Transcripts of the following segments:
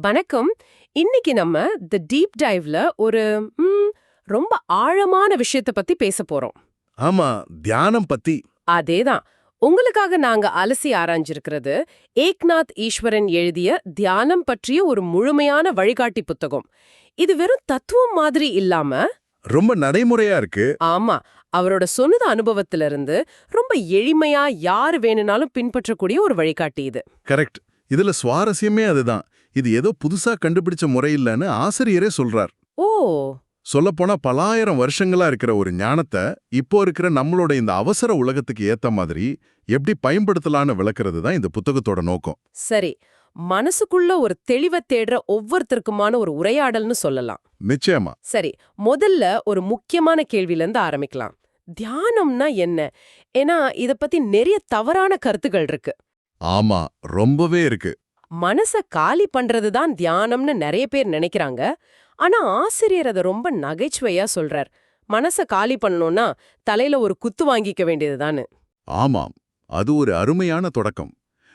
வணக்கம். இன்னைக்கு நம்ம தி டீப் டைவ்ல ஒரு ரொம்ப ஆழமான விஷயத்த பத்தி பேச போறோம். ஆமா தியானம் பத்தி. அதேதான். உங்களுக்காக நாங்க அலசி ஆராய்ஞ்சிருக்கிறது ஏக்நாத் ஈஸ்வரன் எழுதிய தியானம் பற்றிய ஒரு முழுமையான வழிகாட்டி புத்தகம். இது வெறும் தத்துவம் மாதிரி இல்லாம ரொம்ப நடைமுறையா இருக்கு. ஆமா அவரோட சொந்த அனுபவத்துல இருந்து ரொம்ப எளிமையா யாரு வேணும்னாலும் பின்பற்றக்கூடிய ஒரு வழிகாட்டி இது. கரெக்ட். இதுல சுவாரஸ்யமே அதுதான். இது ஏதோ புதுசா கண்டுபிடிச்ச முறை இல்லைன்னு ஆசிரியரே சொல்றார். ஓ. சொல்லப்போனா பலாயிரம் வருஷங்களா இருக்கிற ஒரு ஞானத்தை இப்போ இருக்கிற நம்மளோட இந்த அவசர உலகத்துக்கு ஏத்த மாதிரி எப்படி பயன்படுத்தலாம்னு விளக்குறது தான் இந்த புத்தகத்தோட நோக்கம். சரி மனசுக்குள்ள ஒரு தெளிவை தேடுற ஒவ்வொருத்தருக்குமான ஒரு உரையாடல்னு சொல்லலாம். நிச்சயமா. சரி முதல்ல ஒரு முக்கியமான கேள்வியில இருந்து ஆரம்பிக்கலாம். தியானம்னா என்ன? ஏன்னா இத பத்தி நிறைய தவறான கருத்துகள் இருக்கு. ஆமா ரொம்பவே இருக்கு. மனச காலி பண்றது தான் தியானம்னு நிறைய பேர் நினைக்கிறாங்க. ஆனா ஆசிரியர் அதை ரொம்ப நகைச்சுவையா சொல்றார். மனச காலி பண்ணணும்னா தலையில ஒரு குத்து வாங்கிக்க வேண்டியதுதான்னு ஆமாம். அது ஒரு அருமையான தொடக்கம்.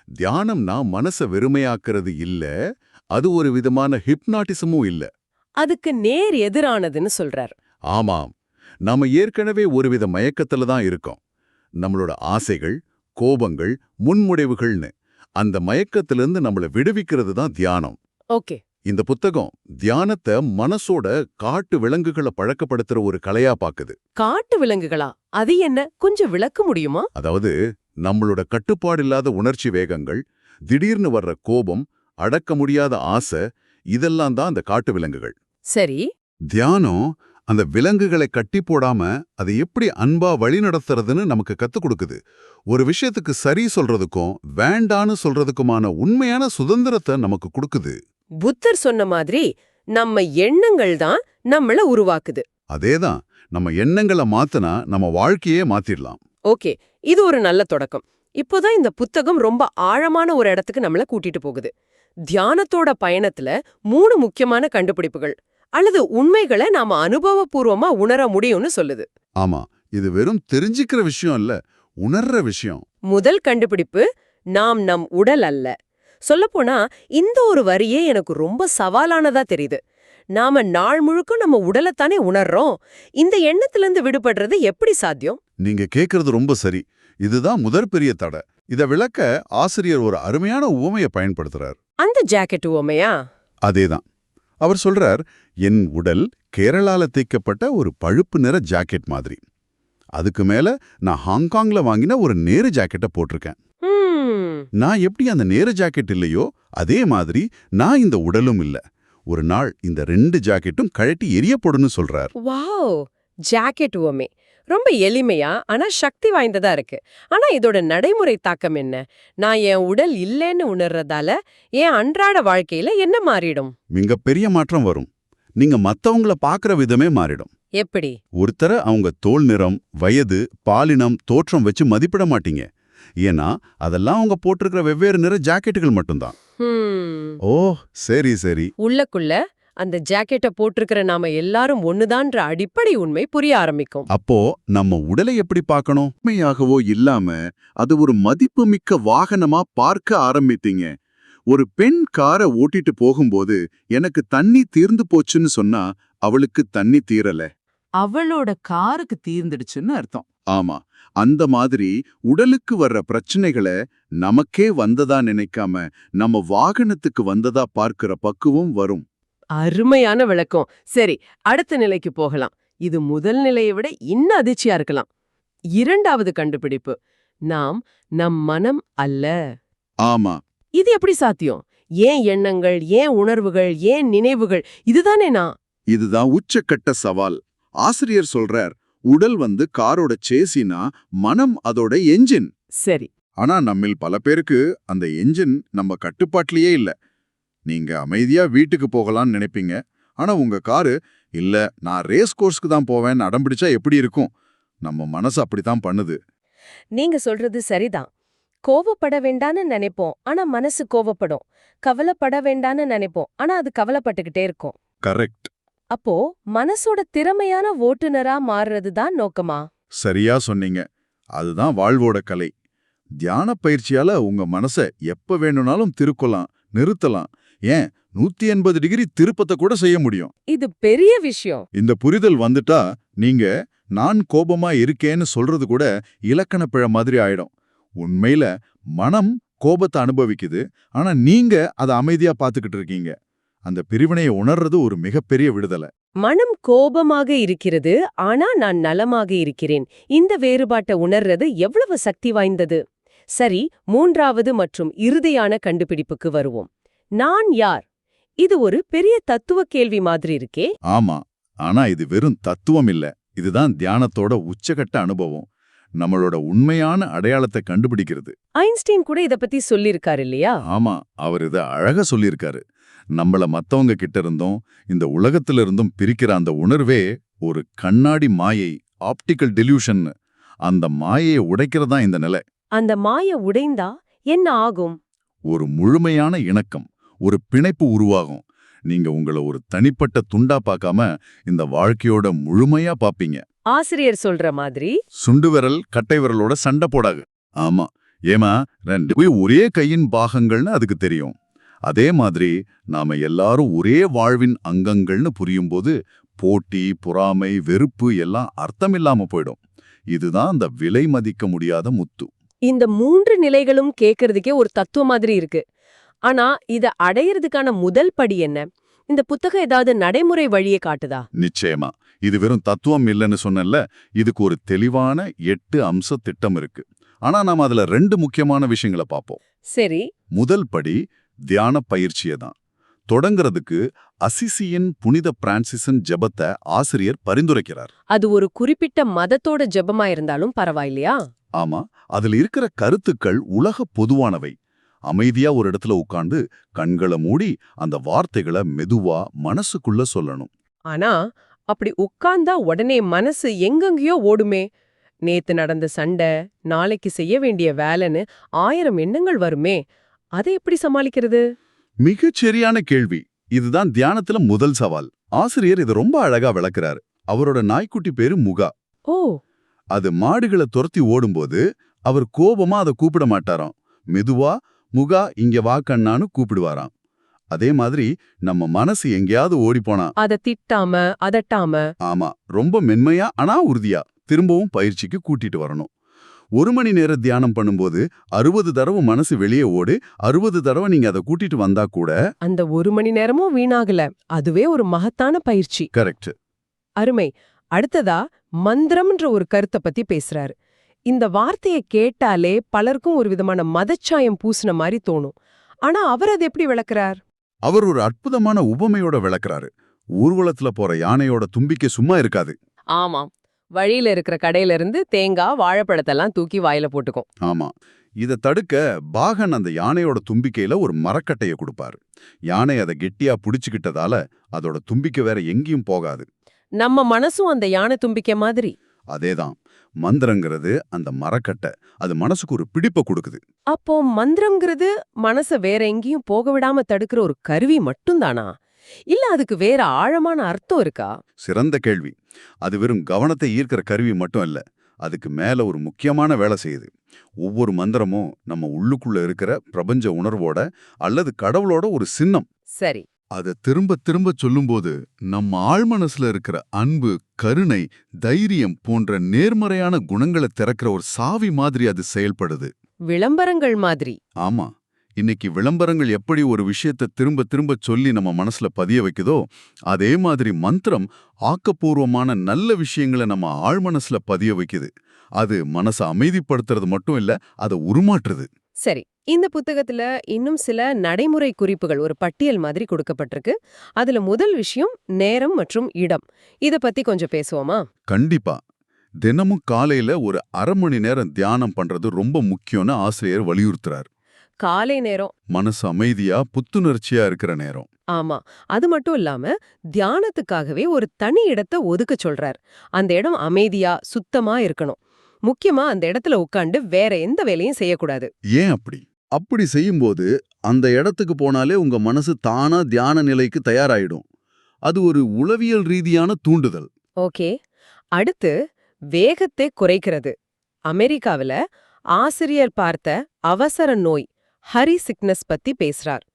தியானம்னா மனச வெறுமையாக்குறது இல்ல அது ஒரு விதமான ஹிப்னாட்டிசமும் இல்ல. அதுக்கு நேர் எதிரானதுன்னு சொல்றார். ஆமாம். நாம ஏற்கனவே ஒருவித மயக்கத்துல தான் இருக்கோம். நம்மளோட ஆசைகள் கோபங்கள் முன்முடைவுகள்னு. அந்த மயக்கத்திலிருந்து நம்மள விடுவிக்கிறது தான் தியானம். ஓகே. இந்த புத்தகம் தியானத்தை மனசோட காட்டு விலங்குகளை பழக்கப்படுத்துற ஒரு கலையா பாக்குது. காட்டு விலங்குகளா? அது என்ன? கொஞ்சம் விளக்க முடியுமா? அதாவது நம்மளோட கட்டுப்பாடில்லாத உணர்ச்சி வேகங்கள் திடீர்னு வர்ற கோபம் அடக்க முடியாத ஆசை இதெல்லாம் தான் அந்த காட்டு விலங்குகள். சரி. தியானம் அந்த விலங்குகளை கட்டி போடாம அதை எப்படி அன்பா வழிநடத்துறதுன்னு நமக்கு கத்துக் கொடுக்குது. ஒரு விஷயத்துக்கு சரி சொல்றதுக்கும் வேண்டான்னு சொல்றதுக்குமான உண்மையான சுதந்திரத்தை நமக்கு கொடுக்குது. புத்தர் சொன்ன மாதிரி நம்ம எண்ணங்கள் தான் நம்மள உருவாக்குது. அதேதான் நம்ம எண்ணங்களை மாத்தினா நம்ம வாழ்க்கையே மாத்திடலாம். ஓகே இது ஒரு நல்ல தொடக்கம். இப்போதான் இந்த புத்தகம் ரொம்ப ஆழமான ஒரு இடத்துக்கு நம்மள கூட்டிட்டு போகுது. தியானத்தோட பயணத்துல மூணு முக்கியமான கண்டுபிடிப்புகள். அல்லது உண்மைகளை நாம அனுபவபூர்வமா உணர முடியும்னு சொல்லுது. ஆமா இது வெறும் தெரிஞ்சுக்கிற விஷயம் இல்ல உணர்ற விஷயம். முதல் கண்டுபிடிப்பு நாம் நம் உடல் அல்ல. சொல்லப்போனா இந்த ஒரு வரியே எனக்கு ரொம்ப சவாலானதா தெரியுது. நாம நாள் முழுக்க நம்ம உடலைத்தானே உணர்றோம். இந்த எண்ணத்திலிருந்து விடுபடுறது எப்படி சாத்தியம்? நீங்க கேக்குறது ரொம்ப சரி. இதுதான் முதற் பெரிய தடை. இத விளக்க ஆசிரியர் ஒரு அருமையான உவமையை பயன்படுத்துறார். அந்த ஜாக்கெட் உவமையா? அதேதான். அவர் சொல்றார் என் உடல் கேரளால தைக்கப்பட்ட ஒரு பழுப்பு நிற ஜாக்கெட் மாதிரி. அதுக்கு மேல நான் ஹாங்காங்ல வாங்கின ஒரு நேரு ஜாக்கெட்டை போட்டிருக்கேன். நான் எப்படி அந்த நேரு ஜாக்கெட் இல்லையோ அதே மாதிரி நான் இந்த உடலும் இல்ல. ஒரு நாள் இந்த ரெண்டு ஜாக்கெட்டும் கழட்டி எரியப்படுன்னு சொல்றார். வாவ் ஜாக்கெட் உவமை. ரொம்ப எளிமையா ஆனா சக்தி வாய்ந்ததா இருக்கு. ஆனா இதோட நடைமுறை தாக்கம் என்ன? நான் என் உடல் இல்லைன்னு உணர்றதால என் அன்றாட வாழ்க்கையில என்ன மாறிடும்? மிகப்பெரிய மாற்றம் வரும். நீங்க மத்தவங்கள பாக்குற விதமே மாறிடும். எப்படி? ஒருத்தரை அவங்க தோல் நிறம் வயது பாலினம் தோற்றம் வச்சு மதிப்பிட மாட்டீங்க. ஏன்னா அதெல்லாம் அவங்க போட்டிருக்கிற வெவ்வேறு நிற ஜாக்கெட்டுகள் மட்டும்தான். ஓ சரி சரி. உள்ளக்குள்ள அந்த ஜாக்கெட்டை போட்டிருக்கிற நாம எல்லாரும் ஒண்ணுதான்ற அடிப்படை உண்மை புரிய ஆரம்பிக்கும். அப்போ நம்ம உடலை எப்படி பார்க்கணும்? உண்மையாகவோ இல்லாம அது ஒரு மதிப்புமிக்க வாகனமா பார்க்க ஆரம்பித்தீங்க. ஒரு பெண் காரை ஓட்டிட்டு போகும்போது எனக்கு தண்ணி தீர்ந்து போச்சுன்னு சொன்னா அவளுக்கு தண்ணி தீரல. அவளோட காருக்கு தீர்ந்துடுச்சுன்னு அர்த்தம். ஆமா. அந்த மாதிரி உடலுக்கு வர்ற பிரச்சனைகளை நமக்கே வந்ததா நினைக்காம நம்ம வாகனத்துக்கு வந்ததா பார்க்கிற பக்குவம் வரும். அருமையான விளக்கம். சரி அடுத்த நிலைக்கு போகலாம். இது முதல் நிலையை விட இன்னும் அதிர்ச்சியா இருக்கலாம். இரண்டாவது கண்டுபிடிப்பு. நாம் நம் மனம் அல்ல. ஆமா. இது எப்படி சாத்தியம்? ஏன் எண்ணங்கள் ஏன் உணர்வுகள் ஏன் நினைவுகள்? இதுதானே நான். இதுதான் உச்சக்கட்ட சவால். ஆசிரியர் சொல்றார் உடல் வந்து காரோட சேசினா மனம் அதோட என்ஜின். சரி. ஆனா நம்மில் பல பேருக்கு அந்த என்ஜின் நம்ம கட்டுப்பாட்டிலேயே இல்ல. நீங்க அமைதியா வீட்டுக்கு போகலாம்னு நினைப்பீங்க. ஆனா உங்க காரு இல்ல நான் ரேஸ் கோர்ஸ்க்கு தான் போவேன்னு அடம்பிடிச்சா எப்படி இருக்கும்? நம்ம மனசு அப்படித்தான் பண்ணுது. நீங்க சொல்றது சரிதான். கோவப்பட வேண்டான்னு நினைப்போம் ஆனா மனசு கோவப்படும். கவலைப்பட வேண்டான்னு நினைப்போம் ஆனா அது கவலைப்பட்டுக்கிட்டே இருக்கும். கரெக்ட். அப்போ மனசோட திறமையான ஓட்டுநரா மாறுறது தான் நோக்கமா? சரியா சொன்னீங்க. அதுதான் வாழ்வோட கலை. தியான பயிற்சியால உங்க மனச எப்ப வேணும்னாலும் திருக்கலாம் நிறுத்தலாம். ஏன் நூத்தி எண்பது டிகிரி திருப்பத்தை கூட செய்ய முடியும்? இது பெரிய விஷயம். இந்த புரிதல் வந்துட்டா நீங்க நான் கோபமா இருக்கேன்னு சொல்றது கூட இலக்கண பிழை மாதிரி ஆயிடும். உண்மையில மனம் கோபத்தை அனுபவிக்குது ஆனா நீங்க அதை அமைதியா பாத்துக்கிட்டு இருக்கீங்க. அந்த பிரிவினையை உணர்றது ஒரு மிகப்பெரிய விடுதலை. மனம் கோபமாக இருக்கிறது ஆனா நான் நலமாக இருக்கிறேன். இந்த வேறுபாட்டை உணர்றது எவ்வளவு சக்தி வாய்ந்தது? சரி மூன்றாவது மற்றும் இறுதியான கண்டுபிடிப்புக்கு வருவோம். நான் யார்? இது ஒரு பெரிய தத்துவ கேள்வி மாதிரி இருக்கே. ஆமா ஆனா இது வெறும் தத்துவம் இல்ல. இதுதான் தியானத்தோட உச்சகட்ட அனுபவம். நம்மளோட உண்மையான அடையாளத்தை கண்டுபிடிக்கிறது. ஐன்ஸ்டீன் கூட இத பத்தி சொல்லிருக்காரு இல்லையா? ஆமா அவர் இத அழகா சொல்லியிருக்காரு. நம்மள மத்தவங்க கிட்ட இருந்தும் இந்த உலகத்துல இருந்தும் பிரிக்கிற அந்த உணர்வே ஒரு கண்ணாடி மாயை ஆப்டிக்கல் டெலியூஷன். அந்த மாயையை உடைக்கிறதா இந்த நிலை. அந்த மாய உடைந்தா என்ன ஆகும்? ஒரு முழுமையான இணக்கம். ஒரு பிணைப்பு உருவாகும். நீங்க உங்களை ஒரு தனிப்பட்ட துண்டா பார்க்காம இந்த வாழ்க்கையோட முழுமையா பாப்பீங்க ஆசிரியர் சொல்ற மாதிரி சுண்டு விரல் கட்டை விரலோட சண்டை போடாது. ஆமா. ஏமா ரெண்டு ஒரே கையின் பாகங்கள்னு அதுக்கு தெரியும். அதே மாதிரி நாம எல்லாரும் ஒரே வாழ்வின் அங்கங்கள்னு புரியும்போது போட்டி பொறாமை வெறுப்பு எல்லாம் அர்த்தமில்லாம போயிடும். இதுதான் அந்த விலை மதிக்க முடியாத முத்து. இந்த மூன்று நிலைகளும் கேக்குறதுக்கே ஒரு தத்துவ மாதிரி இருக்கு. ஆனா இத அடையறதுக்கான முதல் படி என்ன? இந்த புத்தகம் ஏதாவது நடைமுறை வழியை காட்டுதா? நிச்சயமா. இது வெறும் தத்துவம் இல்லைன்னு சொன்னேன்ல இதுக்கு ஒரு தெளிவான எட்டு அம்ச திட்டம் இருக்கு. ஆனா நாம அதுல ரெண்டு முக்கியமான விஷயங்களை பார்ப்போம் சரி. முதல் படி தியான பயிற்சியை தான். தொடங்குறதுக்கு அசிசியின் புனித பிரான்சிஸின் ஜெபத்தை ஆசிரியர் பரிந்துரைக்கிறார். அது ஒரு குறிப்பிட்ட மதத்தோட ஜெபமா இருந்தாலும் பரவாயில்லையா? ஆமா. அதுல இருக்கிற கருத்துக்கள் உலக பொதுவானவை. அமைதியா ஒரு இடத்துல உட்கார்ந்து கண்களை மூடி அந்த வார்த்தைகளை மெதுவா மனசுக்குள்ள சொல்லணும். ஆனா அப்படி உட்கார்ந்தா உடனே மனசு எங்கெங்கயோ ஓடுமே. நேத்து நடந்த சண்டை நாளைக்கு செய்ய வேண்டிய வேலைன்னு ஆயிரம் எண்ணங்கள் வருமே. அதை எப்படி சமாளிக்கிறது? மிகச் சரியான கேள்வி. இதுதான் தியானத்துல முதல் சவால். ஆசிரியர் இதை ரொம்ப அழகா விளக்குறாரு. அவரோட நாய்க்குட்டி பேரு முகா. ஓ! அது மாடுகளை துரத்தி ஓடும்போது அவர் கோபமா அதை கூப்பிட மாட்டாராம். மெதுவா முகா இங்க வா கண்ணான்னு கூப்பிடுவாராம். அதே மாதிரி நம்ம மனசு எங்கேயாவது ஓடிப்போனா? அத திட்டாம அதட்டாம. ஆமா ரொம்ப மென்மையா ஆனா உறுதியா திரும்பவும் பயிற்சிக்கு கூட்டிட்டு வரணும். ஒரு மணி நேர தியானம் பண்ணும்போது அறுபது தடவை மனசு வெளியே ஓடு அறுபது தடவை நீங்க அதை கூட்டிட்டு வந்தா கூட அந்த ஒரு மணி நேரமும் வீணாகல. அதுவே ஒரு மகத்தான பயிற்சி. கரெக்ட் அருமை. அடுத்ததா மந்திரம்ன்ற ஒரு கருத்தை பத்தி பேசுறாரு. இந்த வார்த்தையை கேட்டாலே பலருக்கும் ஒரு விதமான மதச்சாயம் பூசின மாதிரி தோணும். ஆனா அவர் அதை எப்படி விளக்குறார்? அவர் ஒரு அற்புதமான உவமையோட விளக்குறாரு. ஊர்வலத்துல போற யானையோட தும்பிக்கை சும்மா இருக்காது. ஆமாம். வழியில இருக்கிற கடையில இருந்து தேங்காய் வாழைப்பழத்தெல்லாம் தூக்கி வாயில போட்டுக்கும். ஆமா. இத தடுக்க பாகன் அந்த யானையோட தும்பிக்கையில ஒரு மரக்கட்டைய கொடுப்பாரு. யானை அதை கெட்டியா புடிச்சுக்கிட்டதால அதோட தும்பிக்கை வேற எங்கேயும் போகாது. நம்ம மனசும் அந்த யானை தும்பிக்கை மாதிரி. அதேதான். மந்திரங்கிறது அந்த மரக்கட்டை. அது மனசுக்கு ஒரு பிடிப்பை கொடுக்குது. அப்போ மந்திரம்ங்கிறது மனச வேற எங்கேயும் போக விடாம தடுக்கிற ஒரு கருவி மட்டும்தானா? இல்ல அதுக்கு வேற ஆழமான அர்த்தம் இருக்கா? சிறந்த கேள்வி. அது வெறும் கவனத்தை ஈர்க்கிற கருவி மட்டும் இல்ல அதுக்கு மேல ஒரு முக்கியமான வேலை செய்யுது. ஒவ்வொரு மந்திரமும் நம்ம உள்ளுக்குள்ள இருக்கிற பிரபஞ்ச உணர்வோட அல்லது கடவுளோட ஒரு சின்னம். சரி. அதை திரும்ப திரும்ப சொல்லும்போது நம்ம ஆழ்மனசுல இருக்கிற அன்பு கருணை தைரியம் போன்ற நேர்மறையான குணங்களை திறக்கிற ஒரு சாவி மாதிரி அது செயல்படுது. விளம்பரங்கள் மாதிரி. ஆமா. இன்னைக்கு விளம்பரங்கள் எப்படி ஒரு விஷயத்தை திரும்ப திரும்ப சொல்லி நம்ம மனசுல பதிய வைக்குதோ அதே மாதிரி மந்திரம் ஆக்கப்பூர்வமான நல்ல விஷயங்களை நம்ம ஆழ்மனசுல பதிய வைக்குது. அது மனசை அமைதிப்படுத்துறது மட்டும் இல்ல அதை உருமாற்றுது. சரி. இந்த புத்தகத்துல இன்னும் சில நடைமுறை குறிப்புகள் ஒரு பட்டியல் மாதிரி கொடுக்கப்பட்டிருக்கு. அதுல முதல் விஷயம் நேரம் மற்றும் இடம். இத பத்தி கொஞ்சம் பேசுவோமா? கண்டிப்பா. தினமும் காலையில ஒரு அரை மணி நேரம் தியானம் பண்றது ரொம்ப முக்கியம்னு ஆசிரியர் வலியுறுத்துறார். காலை நேரம். மனசு அமைதியா புத்துணர்ச்சியா இருக்கிற நேரம். ஆமா. அது மட்டும் இல்லாம தியானத்துக்காகவே ஒரு தனி இடத்தை ஒதுக்க சொல்றார். அந்த இடம் அமைதியா சுத்தமா இருக்கணும். முக்கியமா அந்த இடத்துல உட்காந்து வேற எந்த வேலையும் செய்யக்கூடாது. ஏன் அப்படி? அப்படி செய்யும்போது அந்த இடத்துக்கு போனாலே உங்க மனசு தானா தியான நிலைக்கு தயாராயிடும். அது ஒரு உளவியல் ரீதியான தூண்டுதல். ஓகே. அடுத்து வேகத்தை குறைக்கிறது. அமெரிக்காவுல ஆசிரியர் பார்த்த அவசர நோய் ஹரி சிக்னஸ் பத்தி பேசுறார்.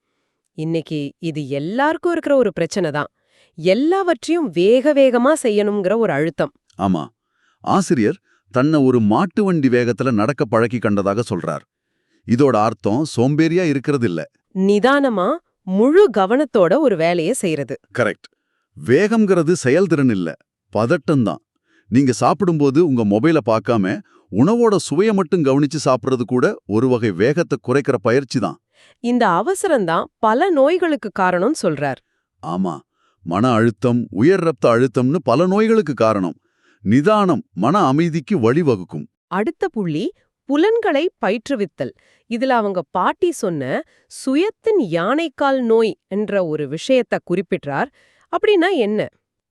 இன்னைக்கு இது எல்லாருக்கும் இருக்கிற ஒரு பிரச்சனை தான். எல்லாவற்றையும் வேக வேகமா செய்யணுங்கிற ஒரு அழுத்தம். ஆமா. ஆசிரியர் தன்னை ஒரு மாட்டு வண்டி வேகத்துல நடக்க பழக்கி கண்டதாக சொல்றார். இதோட அர்த்தம் சோம்பேறியா இருக்கிறது இல்ல நிதானமா முழு கவனத்தோட ஒரு வேலையை செய்யறது கரெக்ட் வேகம்ங்கிறது செயல்திறன் இல்ல பதட்டம்தான் நீங்க சாப்பிடும்போது உங்க மொபைலை பார்க்காம உணவோட சுவையை மட்டும் கவனிச்சு சாப்பிடுறது கூட ஒரு வகை வேகத்தை குறைக்கிற பயிற்சி தான். இந்த அவசரம்தான் பல நோய்களுக்கு காரணம்னு சொல்றார். ஆமா மன அழுத்தம் உயர் ரத்த அழுத்தம்னு பல நோய்களுக்கு காரணம். நிதானம் மன அமைதிக்கு வழிவகுக்கும். அடுத்த புள்ளி புலன்களை பயிற்றுவித்தல். இதுல அவங்க பாட்டி சொன்ன சுயத்தின் யானைக்கால் நோய் என்ற ஒரு விஷயத்த குறிப்பிட்டார் அப்படின்னா என்ன?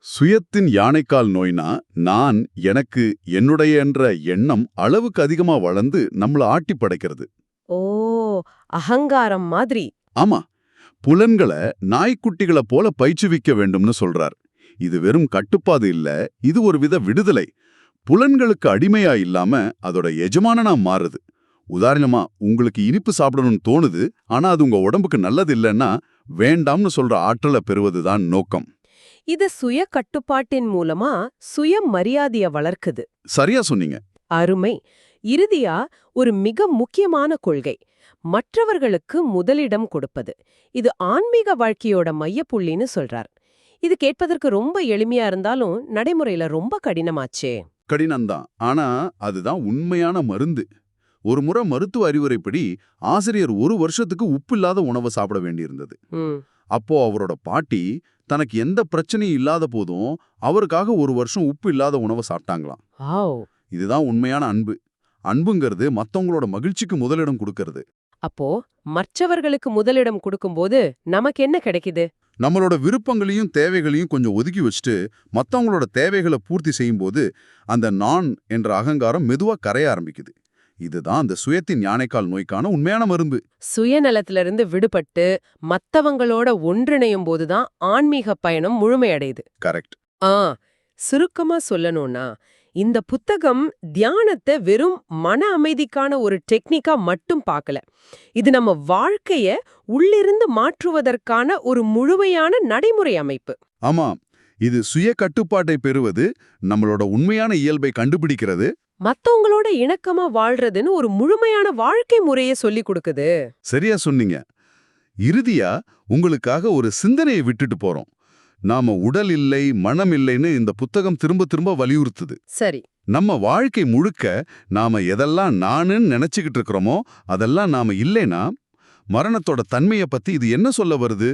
சுயத்தின் யானைக்கால் நோய்னா நான் எனக்கு என்னுடைய என்ற எண்ணம் அளவுக்கு அதிகமா வளர்ந்து நம்மள ஆட்டி படைக்கிறது. ஓ அகங்காரம் மாதிரி. ஆமா. புலன்களை நாய்க்குட்டிகளை போல பயிற்றுவிக்க வேண்டும்னு சொல்றார். இது வெறும் கட்டுப்பாடு இல்ல இது ஒரு வித விடுதலை. புலன்களுக்கு அடிமையா இல்லாம அதோட எஜமானனா மாறுது. உதாரணமா உங்களுக்கு இனிப்பு சாப்பிடணும்னு தோணுது ஆனா அது உங்க உடம்புக்கு நல்லது இல்லைன்னா வேண்டாம்னு சொல்ற ஆற்றலை பெறுவதுதான் நோக்கம். இது சுய கட்டுப்பாட்டின் மூலமா சுய மரியாதைய வளர்க்குது. சரியா சொன்னீங்க. அருமை. இறுதியா ஒரு மிக முக்கியமான கொள்கை மற்றவர்களுக்கு முதலிடம் கொடுப்பது. இது ஆன்மீக வாழ்க்கையோட மையப்புள்ளின்னு சொல்றார். இது கேட்பதற்கு ரொம்ப எளிமையா இருந்தாலும் நடைமுறையில ரொம்ப கடினமாச்சே. கடினம்தான். ஆனா அதுதான் உண்மையான மருந்து. ஒரு முறை மருத்துவ அறிவுரைப்படி ஆசிரியர் ஒரு வருஷத்துக்கு உப்பு இல்லாத உணவை சாப்பிட வேண்டியிருந்தது. அப்போ அவரோட பாட்டி தனக்கு எந்த பிரச்சனையும் இல்லாத போதும் அவருக்காக ஒரு வருஷம் உப்பு இல்லாத உணவை சாப்பிட்டாங்களாம். இதுதான் உண்மையான அன்பு. அன்புங்கிறது மத்தவங்களோட மகிழ்ச்சிக்கு முதலிடம் கொடுக்கறது. அப்போ மற்றவர்களுக்கு முதலிடம் கொடுக்கும்போது நமக்கு என்ன கிடைக்குது? நம்மளோட விருப்பங்களையும் தேவைகளையும் கொஞ்சம் ஒதுக்கி வச்சுட்டு மத்தவங்களோட தேவைகளை பூர்த்தி செய்யும்போது அந்த நான் என்ற அகங்காரம் மெதுவா கரைய ஆரம்பிக்குது. இதுதான் அந்த சுயத்தின் யானைக்கால் நோய்க்கான உண்மையான மருந்து. சுயநலத்திலிருந்து விடுபட்டு மத்தவங்களோட ஒன்றிணையும் போதுதான் ஆன்மீக பயணம் முழுமையடையுது. கரெக்ட். ஆ சுருக்கமா சொல்லணும்னா இந்த புத்தகம் தியானத்தை வெறும் மன அமைதிக்கான ஒரு டெக்னிக்கா மட்டும் பார்க்கல. இது நம்ம வாழ்க்கைய உள்ளிருந்து மாற்றுவதற்கான ஒரு முழுமையான நடைமுறை அமைப்பு. ஆமா இது சுய கட்டுப்பாட்டை பெறுவது நம்மளோட உண்மையான இயல்பை கண்டுபிடிக்கிறது. மத்தவங்களோட இணக்கமா வாழ்றதுன்னு ஒரு முழுமையான வாழ்க்கை முறையை சொல்லி கொடுக்குது. சரியா சொன்னீங்க. இறுதியா உங்களுக்காக ஒரு சிந்தனையை விட்டுட்டு போறோம். நாம உடல் இல்லை மனம் இல்லைன்னு இந்த புத்தகம் திரும்ப திரும்ப வலியுறுத்துது. சரி. நம்ம வாழ்க்கை முழுக்க நாம எதெல்லாம் நானுன்னு நினைச்சுக்கிட்டு இருக்கிறோமோ அதெல்லாம் நாம இல்லைனா மரணத்தோட தன்மையை பத்தி இது என்ன சொல்ல வருது?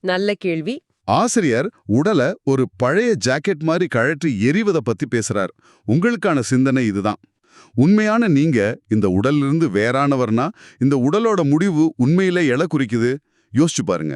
நல்ல கேள்வி. ஆசிரியர் உடலை ஒரு பழைய ஜாக்கெட் மாதிரி கழற்றி எறிவதை பத்தி பேசுறார். உங்களுக்கான சிந்தனை இதுதான். உண்மையான நீங்க இந்த உடலிலிருந்து வேறானவர்னா இந்த உடலோட முடிவு உண்மையிலே எழ குறிக்குது? யோசிச்சு பாருங்க.